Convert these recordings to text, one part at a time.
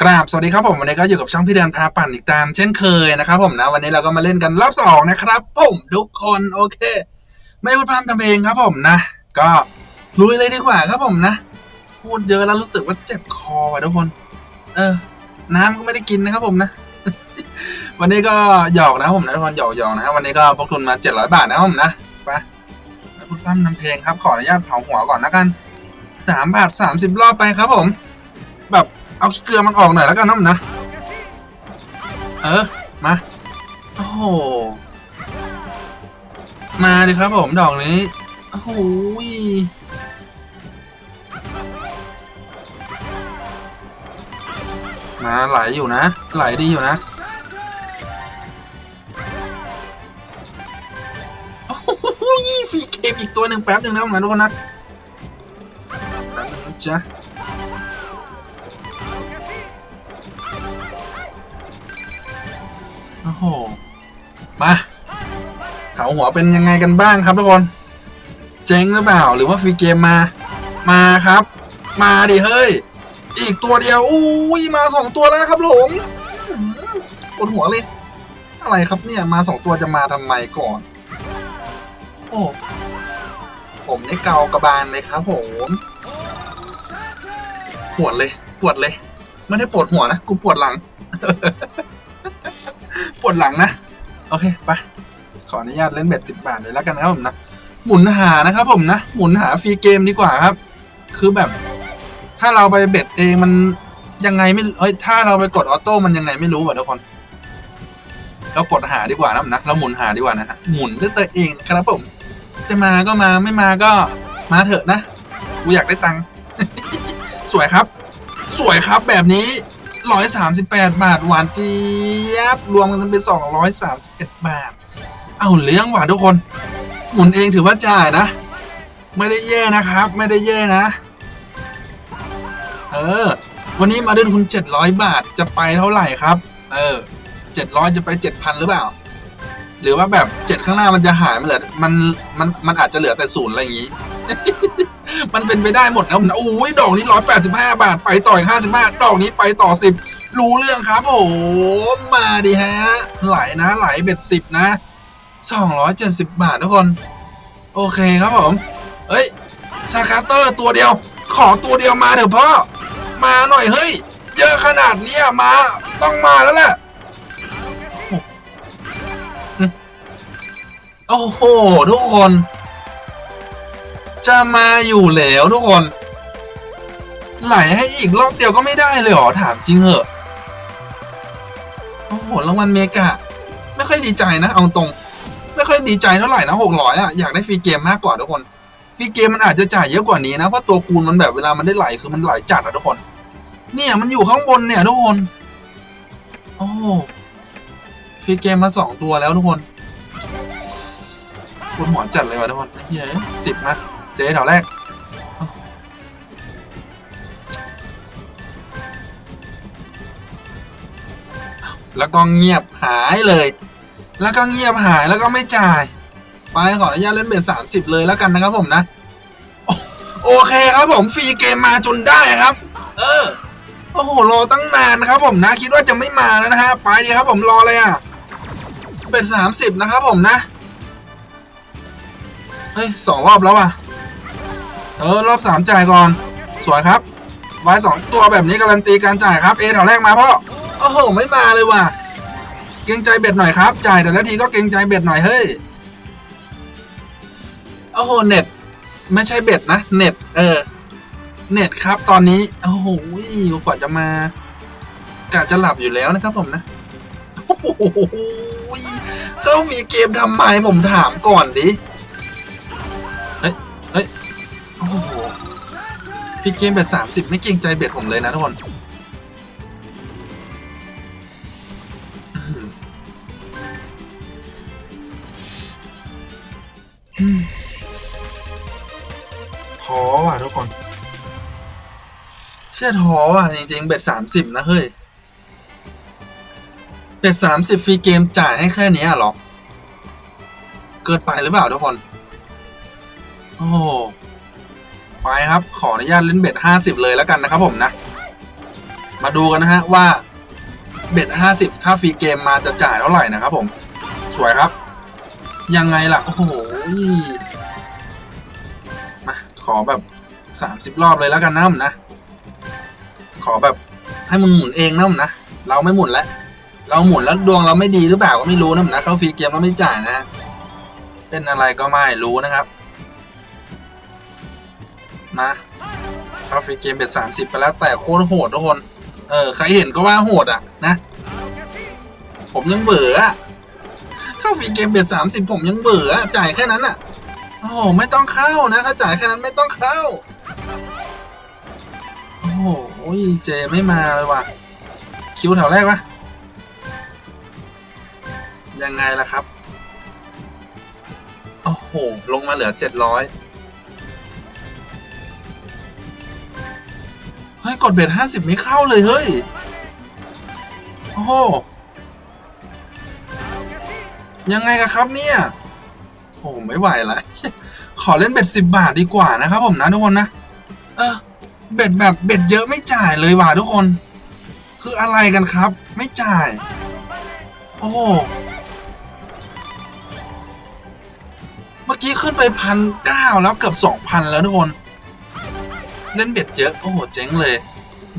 กราบสวัสดีครับผมวันนี้ก็อยู่กับช่องพี่เดือนพาปั่นอีกตาม เช่นเคยนะครับผมนะวันนี้เราก็มาเล่นกันรอบสองนะครับผมทุกคนโอเค ไม่พูดพร่ำทำเพลงครับผมนะ ก็ลุยเลยดีกว่าครับผมนะ พูดเยอะแล้วรู้สึกว่าเจ็บคอว่ะทุกคน เออ น้ำก็ไม่ได้กินนะครับผมนะ วันนี้ก็หยอกนะครับผมนะทุกคนหยอกหยอกนะครับวันนี้ก็พกทุนมาเจ็ดร้อยบาทนะครับผมนะไปไม่พูดพร่ำทำเพลงครับขออนุญาตเผาหัวก่อนแล้วกันสามบาทสามสิบรอบไปครับผม เอาขี้เกลือมันออกหน่อยแล้วกันนะผมนะ เออ มา โอ้โห มาดิครับผมดอกนี้ โอ้โหยมาไหลอยู่นะ ไหลดีอยู่นะ โอ้โหยฟรีเกมอีกตัวหนึ่งแป๊บหนึ่งนะมนะทุกคนนะแป๊บนึงนะจ๊ะ โอ้โหมาเผาหัวเป็นยังไงกันบ้างครับทุกคน เจ๊งหรือเปล่าหรือว่าฟรีเกมมา มาครับ มาดิเฮ้ย อีกตัวเดียวอุ้ยมาสองตัวแล้วครับผมอื้อหือปวดหัวเลย อะไรครับเนี่ยมาสองตัวจะมาทำไมก่อน โอ้ผมนี่เกากระบาลเลยครับผมปวดเลยปวดเลย ไม่ได้ปวดหัวนะ กูปวดหลัง ดหลังนะ โอเคไปขออนุญาตเล่นเบ็ดสิบบาทเลยแล้วกันนะครับผมนะ หมุนหานะครับผมนะ หมุนหาฟรีเกมดีกว่าครับ คือแบบ ถ้าเราไปเบ็ดเองมันยังไงไม่เอ้ยถ้าเราไปกดออโต้มันยังไงไม่รู้ว่ะทุกคนเรากดหาดีกว่านะผมนะเราหมุนหาดีกว่านะฮะหมุนด้วยตัวเองครับผม จะมาก็มาไม่มาก็มาเถอะนะกูอยากได้ตังค์สวยครับ สวยครับแบบนี้ ร้อยสามสิบแปดบาท หวานเจี๊ยบ รวมกันเป็นสองร้อยสามสิบเอ็ดบาท เอาเลี้ยงหวานทุกคน หมุนเองถือว่าจ่ายนะ ไม่ได้แย่นะครับ ไม่ได้แย่นะ เออ วันนี้มาด้วยทุนเจ็ดร้อยบาทจะไปเท่าไหร่ครับ เออเจ็ดร้อยจะไปเจ็ดพันหรือเปล่า หรือว่าแบบเจ็ดข้างหน้ามันจะหายมันเหลือมันมันมันอาจจะเหลือแต่ศูนย์อะไรอย่างนี้ มันเป็นไปได้หมดนะผมนะโอ้ยดอกนี้ร้อยแปดสิบห้าบาทไปต่ออีกห้าสิบห้าดอกนี้ไปต่อสิบรู้เรื่องครับผมมาดิฮะ ไหลนะไหลเบ็ดสิบนะสองร้อยเจ็ดสิบบาททุกคน โอเคครับผมเอ้ยซาคาเตอร์ตัวเดียว ขอตัวเดียวมาเถอะพ่อ มาหน่อยเฮ้ย เยอะขนาดเนี้ยมา ต้องมาแล้วแหละโอ้โห ทุกคน จะมาอยู่แล้วทุกคน ไหลให้อีกรอบเดียวก็ไม่ได้เลยเหรอถามจริงเหอะ โอ้โหรางวัลเมกะ ไม่ค่อยดีใจนะเอาตรง ไม่ค่อยดีใจเท่าไหร่นะหกร้อยอะอยากได้ฟรีเกมมากกว่าทุกคนฟรีเกมมันอาจจะจ่ายเยอะกว่านี้นะเพราะตัวคูณมันแบบเวลามันได้ไหลคือมันไหลจัดอะทุกคน เนี่ยมันอยู่ข้างบนเนี่ยทุกคน โอ้ฟรีเกมมาสองตัวแล้วทุกคนปวดหัวจัดเลยว่ะทุกคนเฮ้ยสิบนะ เจ๊แถวแรกแล้วก็เงียบหายเลย แล้วก็เงียบหายแล้วก็ไม่จ่าย ไปขออนุญาตเล่นเบสสามสิบเลยแล้วกันนะครับผมนะโอโอเคครับผมฟรีเกมมาจนได้ครับ เออ โอ้โหรอตั้งนานนะครับผมนะ คิดว่าจะไม่มาแล้วนะฮะ ไปดีครับผมรอเลยอะ เป็นสามสิบนะครับผมนะ เฮ้ยสองรอบแล้วอะ เออรอบสามจ่ายก่อน สวยครับไว้สองตัวแบบนี้การันตีการจ่ายครับเอแถวแรกมาพ่อโอ้โหไม่มาเลยว่ะ เกรงใจเบ็ดหน่อยครับ จ่ายแต่ละทีก็เกรงใจเบ็ดหน่อยเฮ้ยโอ้โหเน็ตไม่ใช่เบ็ดนะเน็ตเออเน็ตครับตอนนี้โอ้โหกว่าจะมากะจะหลับอยู่แล้วนะครับผมนะโอ้โหเข้ามีเกมทำไมผมถามก่อนดิ โอ้โหฟีเกมเบ็ดสามสิบไม่เกรงใจเบ็ดผมเลยนะทุกคนท้อว่ะทุกคน เชื่อท้อว่ะจริงๆ เบ็ดสามสิบนะเฮ้ย เบ็ดสามสิบฟรีเกมจ่ายให้แค่นี้หรอ เกินไปหรือเปล่าทุกคน โอ้ ไปครับ ขออนุญาตเล่นเบ็ดห้าสิบเลยแล้วกันนะครับผมนะ มาดูกันนะฮะว่าเบ็ดห้าสิบถ้าฟรีเกมมาจะจ่ายเท่าไหร่นะครับผม สวยครับ ยังไงล่ะ โอ้โหมาขอแบบสามสิบรอบเลยแล้วกันนะผมนะ ขอแบบให้มันหมุนเองนะผมนะ เราไม่หมุนแล้ว เราหมุนแล้วดวงเราไม่ดีหรือเปล่าก็ไม่รู้นะผมนะ เข้าฟรีเกมแล้วไม่จ่ายนะ เป็นอะไรก็ไม่รู้นะครับ มาเข้าฟรีเกมเบ็ดสามสิบไปแล้วแต่โคตรโหดทุกคน เออ ใครเห็นก็ว่าโหดอะนะ ผมยังเบื่อเข้าฟรีเกมเบ็ดสามสิบผมยังเบื่อจ่ายแค่นั้นอะโอ้โหไม่ต้องเข้านะถ้าจ่ายแค่นั้นไม่ต้องเข้า โอ้โหเจไม่มาเลยว่ะ คิวแถวแรกปะยังไงล่ะครับ โอ้โห ลงมาเหลือเจ็ดร้อย ฮ้ยกดเบ็ดห้าสิบไม่เข้าเลยเฮ้ย โอ้โห ยังไงกันครับเนี่ย โอ้ไม่ไหวละ ขอเล่นเบ็ดสิบบาทดีกว่านะครับผมนะทุกคนนะ เออ เบ็ดแบบเบ็ดเยอะไม่จ่ายเลยว่ะทุกคน คืออะไรกันครับ ไม่จ่าย โอ้โหเมื่อกี้ขึ้นไปพันเก้าแล้วเกือบสองพันแล้วทุกคน เล่นเบ็ดเยอะ โอ้โห เจ๊งเลย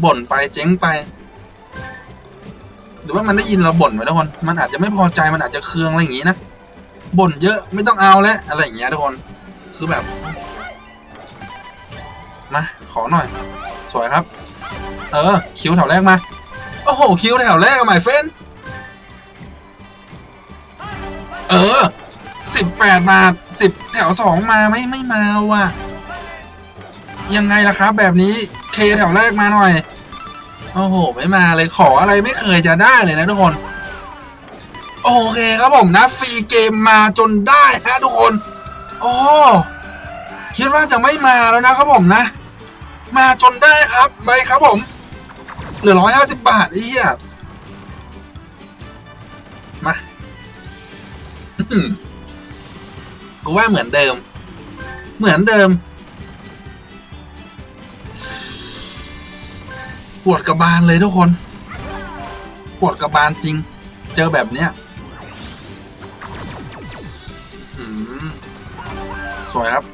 บ่นไปเจ๊งไป หรือว่ามันได้ยินเราบ่นไว้ทุกคน มันอาจจะไม่พอใจมันอาจจะเคืองอะไรอย่างงี้นะ บ่นเยอะไม่ต้องเอาแล้วอะไรอย่างเงี้ยทุกคน คือแบบ มา ขอหน่อย สวยครับ เออ คิวแถวแรกมา โอ้โห คิวแถวแรกอะหมายเฟนเออสิบแปดบาทสิบแถวสองมาไม่ไม่มาว่ะ ยังไงล่ะครับ แบบนี้เคแถวแรกมาหน่อย โอ้โห ไม่มาเลยขออะไรไม่เคยจะได้เลยนะทุกคน โอเคครับผมนะฟรีเกมมาจนได้ฮะทุกคนโอ้คิดว่าจะไม่มาแล้วนะครับผมนะ มาจนได้ครับไปครับผมเหลือร้อยห้าสิบบาทไอ้เหี้ยมากูว่าเหมือนเดิม เหมือนเดิม วดกระบาลเลยทุกคนปวดกระบาลจริง เจอแบบเนี้ยสวยครับ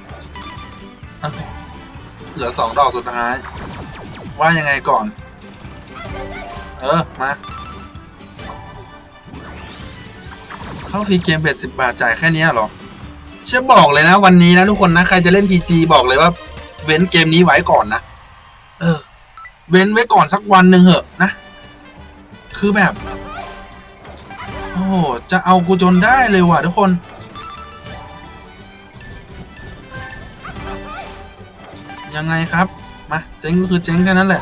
เหลือสองดอกสุดท้าย ว่ายังไงก่อน เออ มา เข้าฟรีเกมเบ็ดสิบบาท จ่ายแค่นี้หรอ เชื่อบอกเลยนะ วันนี้นะทุกคนนะ ใครจะเล่น PG บอกเลยว่า เว้นเกมนี้ไว้ก่อนนะ เออ เว้นไว้ก่อนสักวันหนึ่งเหอะนะ คือแบบ โอ้จะเอากูจนได้เลยว่ะทุกคนยังไงครับ มาเจ๊งก็คือเจ๊งแค่นั้นแหละ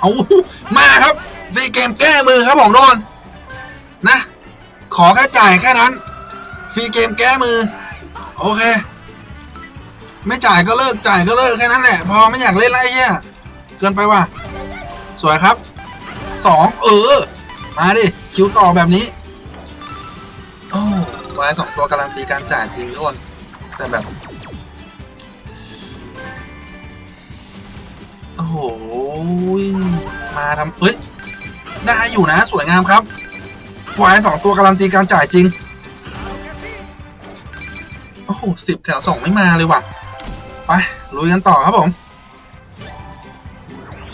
เอามาครับฟรีเกมแก้มือครับผมโดนนะ ขอแค่จ่ายแค่นั้นฟรีเกมแก้มือ โอเค ไม่จ่ายก็เลิกจ่ายก็เลิกแค่นั้นแหละ พอไม่อยากเล่นไรเงี้ยเกินไปว่ะ สวยครับสองเออ มาดิ คิวต่อแบบนี้ โอ้วายสองตัวการันตีการจ่ายจริงทุกคนแต่แบบ โอ้โห มาทำเฮ้ย ได้อยู่นะ สวยงามครับวายสองตัวการันตีการจ่ายจริง โอ้โหสิบแถวสองไม่มาเลยว่ะ ไปลุยกันต่อครับผม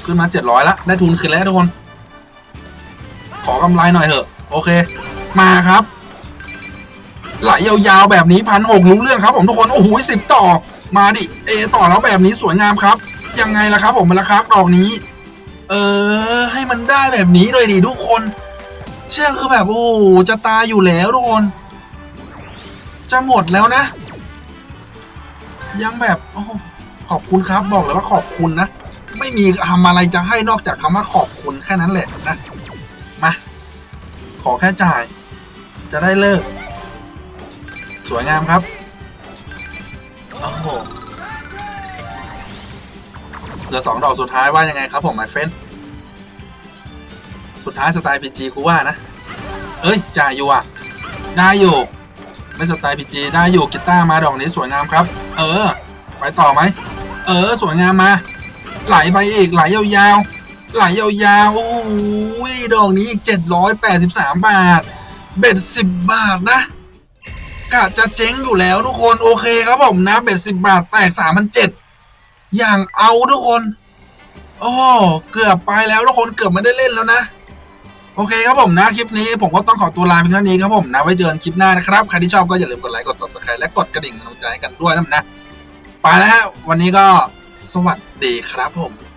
ขึ้นมาเจ็ดร้อยละได้ทุนคืนแล้วทุกคน ขอกำไรหน่อยเถอะ โอเค มาครับ ไหลยาวๆแบบนี้พันหกรู้เรื่องครับผมทุกคนโอ้โหสิบต่อ มาดิเอต่อแล้วแบบนี้สวยงามครับ ยังไงล่ะครับ ผมมาล้วครับดอกนี้ เออ ให้มันได้แบบนี้เลยดิทุกคน เชื่อคือแบบโอ้จะตายอยู่แล้วทุกคน จะหมดแล้วนะ ยังแบบโอ้ขอบคุณครับบอกเลยว่าขอบคุณนะ ไม่มีทำอะไรจะให้นอกจากคำว่าขอบคุณแค่นั้นแหละนะ มา ขอแค่จ่าย จะได้เลิก สวยงามครับ โอ้โหเหลือสองดอกสุดท้ายว่ายังไงครับผมไมเฟนสุดท้ายสไตล์พีจีกูว่านะ เอ้ย จ่ายอยู่อะ ได้อยู่ ไม่สไตล์พีจีได้อยู่กีตาร์มาดอกนี้สวยงามครับ เออ ไปต่อไหม เออ สวยงามมา ไหลไปอีกไหลยาวๆไหลยาวๆโอ้โหดอกนี้อีก 783 บาท เบ็ด 10 บาทนะกะจะเจ๊งอยู่แล้วทุกคนโอเคครับผมนะเบ็ด 10 บาทแตก3,007อย่างเอาทุกคน โอ้เกือบไปแล้วทุกคนเกือบไม่ได้เล่นแล้วนะโอเคครับผมนะคลิปนี้ผมก็ต้องขอตัวลาเพียงเท่านี้ครับผมนะไว้เจอกันคลิปหน้านะครับ ใครที่ชอบก็อย่าลืมกดไลค์กด subscribe และกดกระดิ่งเป็นกำลังใจให้กันด้วยนะนะ ไปแล้วฮะ วันนี้ก็ สวัสดีครับผม